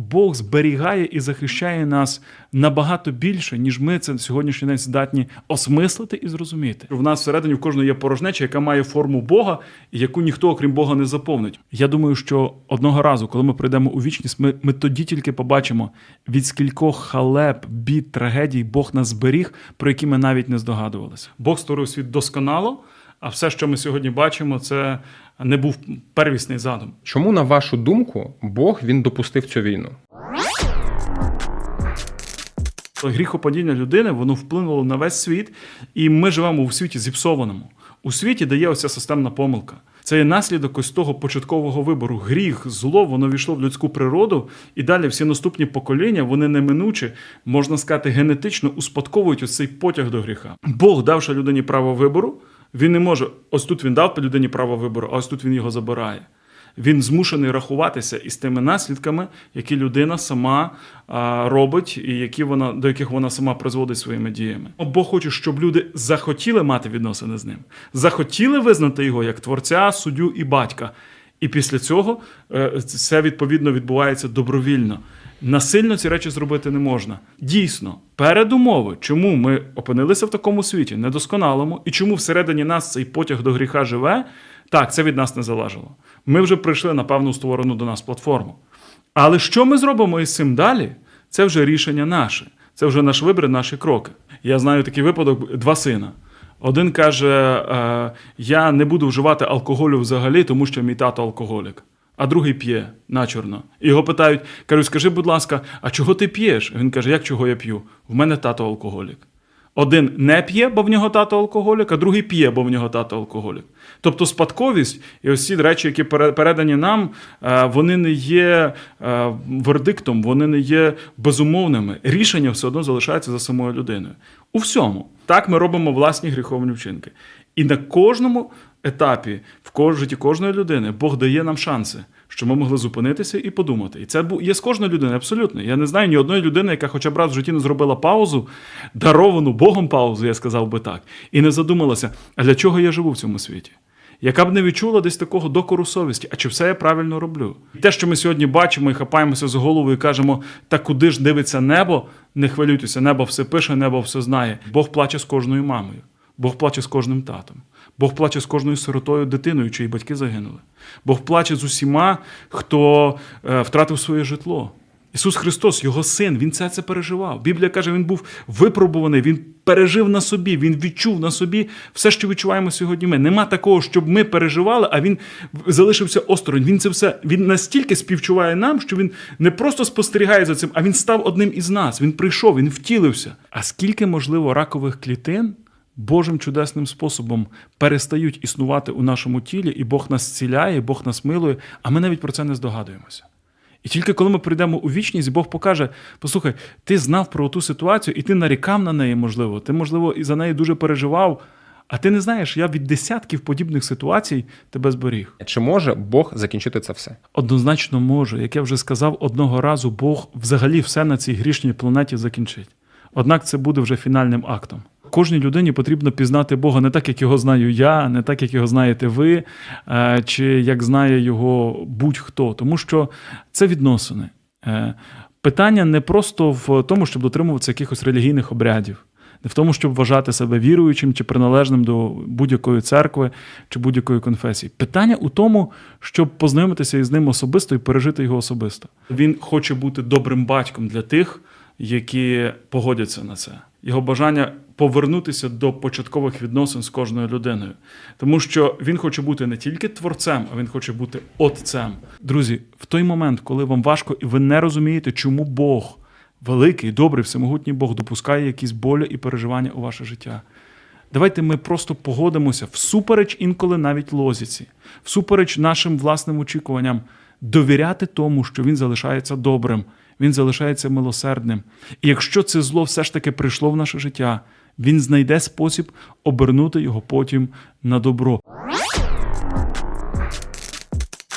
Бог зберігає і захищає нас набагато більше, ніж ми це на сьогоднішній день здатні осмислити і зрозуміти. В нас всередині в кожного є порожнеча, яка має форму Бога, і яку ніхто, окрім Бога, не заповнить. Я думаю, що одного разу, коли ми прийдемо у вічність, ми, ми тоді тільки побачимо, від скількох халеп, бід, трагедій Бог нас зберіг, про які ми навіть не здогадувалися. Бог створив світ досконало, а все, що ми сьогодні бачимо, це не був первісний задум. Чому, на вашу думку, Бог він допустив цю війну? Гріхопадіння людини воно вплинуло на весь світ, і ми живемо у світі зіпсованому. У світі дає оця системна помилка. Це є наслідок ось того початкового вибору. Гріх, зло, воно війшло в людську природу, і далі всі наступні покоління, вони неминуче, можна сказати, генетично успадковують ось цей потяг до гріха. Бог, давши людині право вибору, він не може. Ось тут він дав людині право вибору, а ось тут він його забирає. Він змушений рахуватися із тими наслідками, які людина сама робить, і які вона до яких вона сама призводить своїми діями. Бог хоче, щоб люди захотіли мати відносини з ним, захотіли визнати його як творця, суддю і батька. І після цього е, це відповідно відбувається добровільно. Насильно ці речі зробити не можна. Дійсно, передумови, чому ми опинилися в такому світі, недосконалому, і чому всередині нас цей потяг до гріха живе, так, це від нас не залежало. Ми вже прийшли на певну створену до нас платформу. Але що ми зробимо із цим далі? Це вже рішення наше, це вже наш вибір, наші кроки. Я знаю такий випадок: два сина. Один каже: е, Я не буду вживати алкоголю взагалі, тому що мій тато алкоголік. А другий п'є начорно. Його питають: кажуть, скажи, будь ласка, а чого ти п'єш? Він каже: Як чого я п'ю? В мене тато алкоголік. Один не п'є, бо в нього тато алкоголік, а другий п'є, бо в нього тато алкоголік. Тобто спадковість і ось ці речі, які пере- передані нам, е, вони не є е, вердиктом, вони не є безумовними. Рішення все одно залишається за самою людиною. У всьому так ми робимо власні гріховні вчинки. І на кожному етапі, в житті кожної людини, Бог дає нам шанси, що ми могли зупинитися і подумати. І це є з кожної людини, абсолютно. Я не знаю ні одної людини, яка хоча б раз в житті не зробила паузу, даровану Богом паузу, я сказав би так, і не задумалася, а для чого я живу в цьому світі? Яка б не відчула десь такого докору совісті, а чи все я правильно роблю? Те, що ми сьогодні бачимо і хапаємося за голову і кажемо, та куди ж дивиться небо, не хвилюйтеся, небо все пише, небо все знає. Бог плаче з кожною мамою, Бог плаче з кожним татом, Бог плаче з кожною сиротою дитиною, чиї батьки загинули. Бог плаче з усіма, хто е, втратив своє житло. Ісус Христос, Його син, Він це це переживав. Біблія каже, Він був випробуваний, Він пережив на собі, Він відчув на собі все, що відчуваємо сьогодні. Ми. Нема такого, щоб ми переживали, а Він залишився осторонь. Він це все він настільки співчуває нам, що він не просто спостерігає за цим, а він став одним із нас. Він прийшов, він втілився. А скільки, можливо, ракових клітин Божим чудесним способом перестають існувати у нашому тілі, і Бог нас зціляє, Бог нас милує, а ми навіть про це не здогадуємося. І тільки коли ми прийдемо у вічність, Бог покаже: послухай, ти знав про ту ситуацію, і ти нарікав на неї, можливо. Ти, можливо, і за неї дуже переживав. А ти не знаєш, я від десятків подібних ситуацій тебе зберіг. Чи може Бог закінчити це все? Однозначно може. Як я вже сказав, одного разу Бог взагалі все на цій грішній планеті закінчить. Однак це буде вже фінальним актом. Кожній людині потрібно пізнати Бога не так, як його знаю я, не так, як його знаєте ви, е, чи як знає його будь-хто, тому що це відносини. Е, Питання не просто в тому, щоб дотримуватися якихось релігійних обрядів, не в тому, щоб вважати себе віруючим чи приналежним до будь-якої церкви чи будь-якої конфесії. Питання у тому, щоб познайомитися із ним особисто і пережити його особисто. Він хоче бути добрим батьком для тих, які погодяться на це. Його бажання повернутися до початкових відносин з кожною людиною, тому що він хоче бути не тільки творцем, а він хоче бути отцем. Друзі, в той момент, коли вам важко і ви не розумієте, чому Бог, великий, добрий, всемогутній Бог, допускає якісь болі і переживання у ваше життя. Давайте ми просто погодимося всупереч інколи навіть лозіці, всупереч нашим власним очікуванням, довіряти тому, що він залишається добрим, він залишається милосердним. І якщо це зло все ж таки прийшло в наше життя, він знайде спосіб обернути його потім на добро.